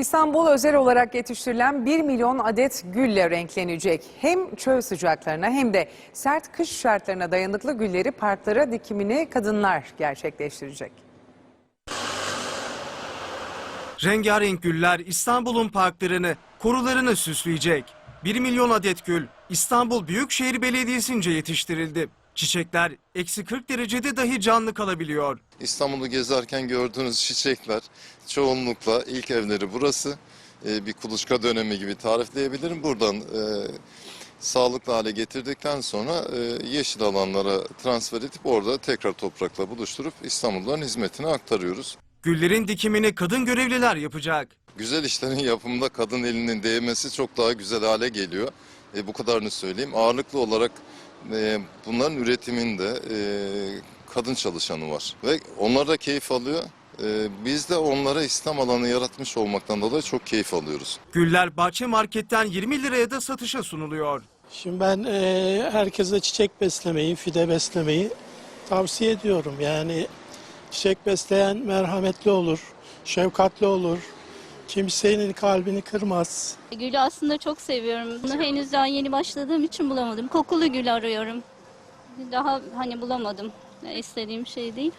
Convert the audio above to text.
İstanbul özel olarak yetiştirilen 1 milyon adet gülle renklenecek. Hem çöl sıcaklarına hem de sert kış şartlarına dayanıklı gülleri parklara dikimini kadınlar gerçekleştirecek. Rengarenk güller İstanbul'un parklarını, korularını süsleyecek. 1 milyon adet gül İstanbul Büyükşehir Belediyesi'nce yetiştirildi. Çiçekler eksi 40 derecede dahi canlı kalabiliyor. İstanbul'u gezerken gördüğünüz çiçekler çoğunlukla ilk evleri burası. Ee, bir kuluçka dönemi gibi tarifleyebilirim. Buradan e, sağlıklı hale getirdikten sonra e, yeşil alanlara transfer edip orada tekrar toprakla buluşturup İstanbulluların hizmetine aktarıyoruz. Güllerin dikimini kadın görevliler yapacak. Güzel işlerin yapımında kadın elinin değmesi çok daha güzel hale geliyor. E, bu kadarını söyleyeyim. Ağırlıklı olarak e, bunların üretiminde e, kadın çalışanı var. Ve onlar da keyif alıyor. E, biz de onlara İslam alanı yaratmış olmaktan dolayı çok keyif alıyoruz. Güller bahçe marketten 20 liraya da satışa sunuluyor. Şimdi ben e, herkese çiçek beslemeyi, fide beslemeyi tavsiye ediyorum. Yani çiçek besleyen merhametli olur, şefkatli olur, kimsenin kalbini kırmaz. Gülü aslında çok seviyorum. Bunu henüz daha yeni başladığım için bulamadım. Kokulu gül arıyorum. Daha hani bulamadım. İstediğim şey değil.